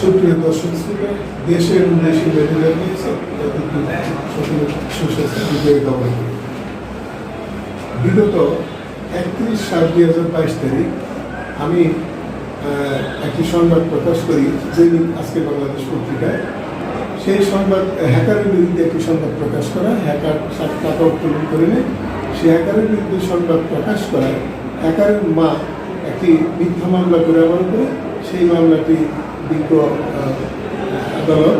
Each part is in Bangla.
সুপ্রিয় দর্শক শ্রোতা দেশের উদ্দেশ্যে বেঁধে জানিয়েছে সুস্বাস্থ্য। বিগত একত্রিশ সাত দুই হাজার বাইশ তারিখ আমি একটি সংবাদ প্রকাশ করি দৈনিক আজকে বাংলাদেশ পত্রিকায় সেই সংবাদ, হ্যাকারের বিরুদ্ধে একটি সংবাদ প্রকাশ করা, হ্যাকার টাকা উত্তোলন করে নেয় সেই হ্যাকারের বিরুদ্ধে সংবাদ প্রকাশ করায়, হ্যাকারের মা একটি মিথ্যা মামলা করে আমার উপরে সেই মামলাটি বিজ্ঞ আদালত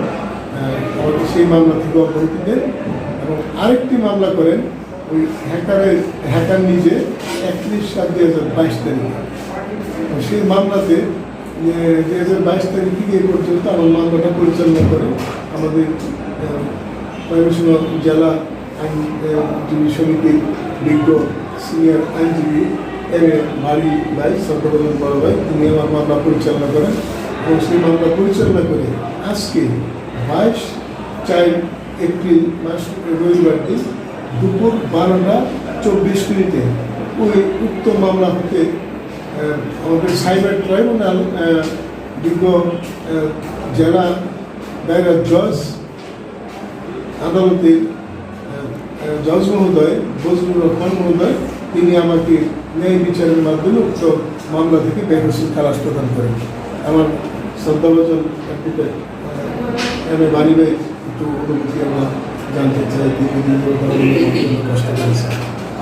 সেই মামলা থেকে অব্যাহতি দেন এবং আরেকটি মামলা করেন ওই হ্যাকারের, হ্যাকার নিজে একত্রিশ সাত দুই হাজার বাইশ তারিখে। সেই মামলাতে দুই হাজার বাইশ তারিখ থেকে এ পর্যন্ত আমার মামলাটা পরিচালনা করে আমাদের ময়মনসিংহ জেলা আইনজীবী সমিতির বিজ্ঞ সিনিয়র আইনজীবী এম এ ভারী ভাই, সর্বপ্রথম বড় ভাই, তিনি আমার মামলা পরিচালনা করেন। এবং সেই মামলা পরিচালনা করে আজকে বাইশ চার এপ্রিল মাস রবিবার দিন দুপুর বারোটা চব্বিশ মিনিটে। ওই উক্ত মামলা হতে আমাদের সাইবার ট্রাইব্যুনাল আহ, জেলা দায়রা জজ আদালতের জজ মহোদয় বজরুল রহমান মহোদয় তিনি আমাকে ন্যায় বিচারের মাধ্যমে উক্ত মামলা থেকে বেহসি খালাস প্রদান করেন। আমার শ্রদ্ধাভাজন অ্যাডভোকেট এম এ বাড়ি ভাই একটু অনুভূতি আমরা জানতে চাই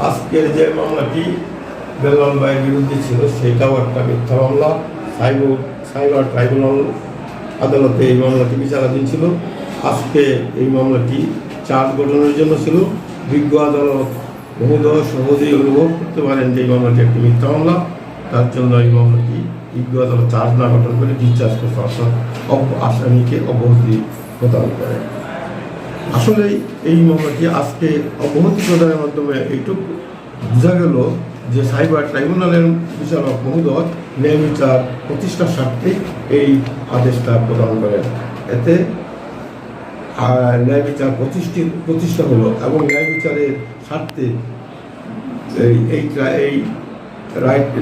আজকের যে মামলাটি বেলাল ভাইয়ের বিরুদ্ধে ছিল, সেটাও একটা মিথ্যা মামলা। সাইবার সাইবার ট্রাইব্যুনাল আদালতে এই মামলাটি বিচারাধীন ছিল। আজকে এই মামলাটি চার্জ গঠনের জন্য ছিল। বিজ্ঞ আদালত মহোদয় সহজেই অনুভব করতে পারেন যে এই মামলাটি একটি মিথ্যা মামলা। তার জন্য এই মামলাটি বিজ্ঞ চার্জ না গঠন করে ডিসচার্জ করতে আসামিকে অব্যাহতি প্রদান করে। আসলে এই মামলাটি আজকে অব্যাহতি প্রদানের মাধ্যমে এইটুকু বোঝা গেল যে সাইবার ট্রাইব্যুনালের বিচারক মহোদয় ন্যায় বিচার প্রতিষ্ঠার স্বার্থে এই আদেশটা প্রদান করেন। এতে ন্যায় বিচার প্রতিষ্ঠিত প্রতিষ্ঠা হলো এবং ন্যায় বিচারের স্বার্থে এই এই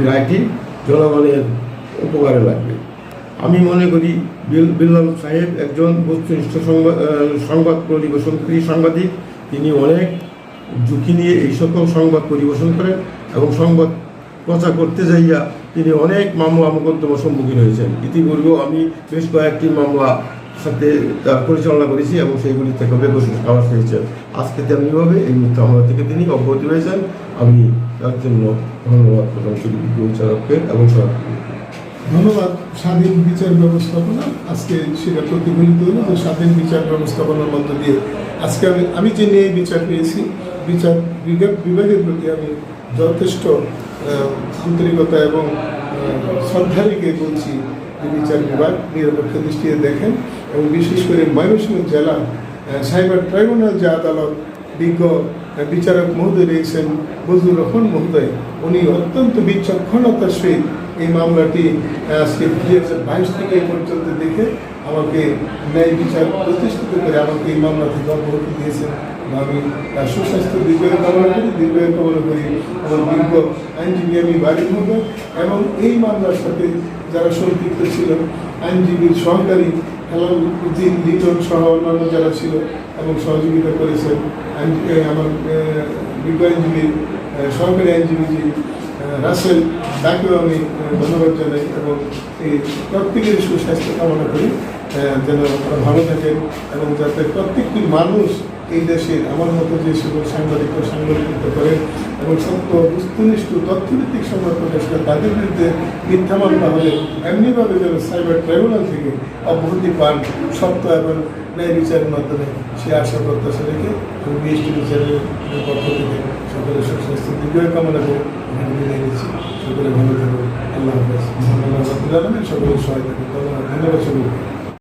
রায়টি জনগণের উপকারে লাগবে। আমি মনে করি বিল- বিল্লাল সাহেব একজন বস্তুনিষ্ঠ সংবাদ পরিবেশনকারী সাংবাদিক। তিনি অনেক ঝুঁকি নিয়ে এই সকল সংবাদ পরিবেশন করেন এবং সংবাদ প্রচার করতে যাইয়া তিনি অনেক মামলা মোকদ্দমার সম্মুখীন হয়েছেন। ইতিপূর্বেও আমি বেশ কয়েকটি মামলা সাথে পরিচালনা করেছি এবং সেইগুলি থেকে বেশ খাওয়া পেয়েছেন। আজকে তেমনিভাবে এই মিথ্যা মামলা থেকে তিনি অব্যাহতি হয়েছেন আমি তার জন্য ধন্যবাদ প্রদান করি বিচারককে এবং সরকারকে ধন্যবাদ। স্বাধীন বিচার ব্যবস্থাপনা, আজকে সেটা প্রতিফলিত হলো যে স্বাধীন বিচার ব্যবস্থাপনার মধ্য দিয়ে আজকে আমি আমি যে নিয়ে বিচার পেয়েছি, বিচার বিভাগ বিভাগের প্রতি আমি যথেষ্ট আন্তরিকতা এবং শ্রদ্ধা রেখে বলছি যে বিচার বিভাগ নিরপেক্ষ দৃষ্টিতে দেখেন এবং বিশেষ করে ময়মনসিংহ জেলা সাইবার ট্রাইব্যুনাল যে আদালত, বিজ্ঞ বিচারক মহোদয় রয়েছেন বজুর রহমান মহোদয়। উনি অত্যন্ত বিচক্ষণতার সহিত এই মামলাটি আজকে দুই হাজার বাইশ থেকে এই পর্যন্ত দেখে আমাকে ন্যায় বিচার প্রতিষ্ঠিত করে আমাকে এই মামলা থেকে অব্যাহতি দিয়েছেন আমি সুস্বাস্থ্য দীর্ঘায়ু কামনা করি, দীর্ঘায়ু কামনা করি আমার বিজ্ঞ আইনজীবী আমি বাড়ি হবে এবং এই মামলার সাথে যারা সম্পৃক্ত ছিল, আইনজীবীর সহকারী হেলাল উদ্দিন লিটন সহ অন্যান্য যারা ছিল এবং সহযোগিতা করেছেন আমার বিজ্ঞ আইনজীবীর সহকারী আইনজীবী রাসেল তাকেও আমি ধন্যবাদ জানাই এবং এই প্রত্যেকের সুস্বাস্থ্য কামনা করি যেন ভালো থাকেন এবং যাতে প্রত্যেকটি মানুষ এই দেশে আমার মতো যে সকল সাংবাদিক সাংবাদিকতা করেন এবং সত্য বস্তুনিষ্ঠ তথ্যভিত্তিক সংবাদ প্রকাশ করে তাদের বিরুদ্ধে মিথ্যা মামলা হলে এমনিভাবে যেন সাইবার ট্রাইব্যুনাল থেকে অব্যাহতি পান সত্য এবং ন্যায় বিচারের মাধ্যমে, সে আশা প্রত্যাশা রেখে বিএসটি বিচারের পক্ষ থেকে সকলের সুস্বাস্থ্য দীর্ঘ কামনা করে এখানে বিদায় সকলে ভালো থাকুন আল্লাহ হাফেজ। আব্দুল আলমের সকলের সহায়তা করতে ধন্যবাদ, সকলকে।